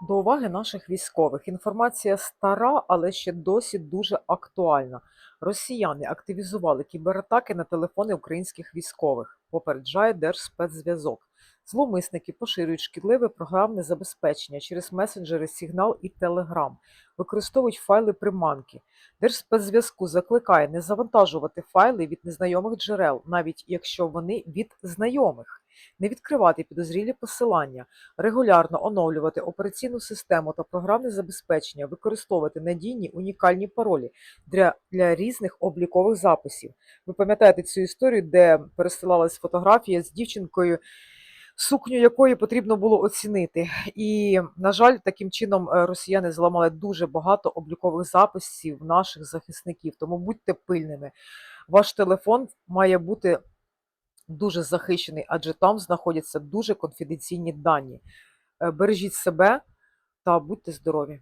До уваги наших військових. Інформація стара, але ще досі дуже актуальна. Росіяни активізували кібератаки на телефони українських військових, попереджає Держспецзв'язок. Зловмисники поширюють шкідливе програмне забезпечення через месенджери Signal і Telegram, використовують файли приманки. Держспецзв'язку закликає не завантажувати файли від незнайомих джерел, навіть якщо вони від знайомих, не відкривати підозрілі посилання, регулярно оновлювати операційну систему та програмне забезпечення, використовувати надійні унікальні паролі для, для різних облікових записів. Ви пам'ятаєте цю історію, де пересилалась фотографія з дівчинкою, сукню якої потрібно було оцінити. І, на жаль, таким чином е, росіяни зламали дуже багато облікових записів наших захисників. Тому будьте пильними. Ваш телефон має бути дуже захищений, адже там знаходяться дуже конфіденційні дані. Е, Бережіть себе та будьте здорові!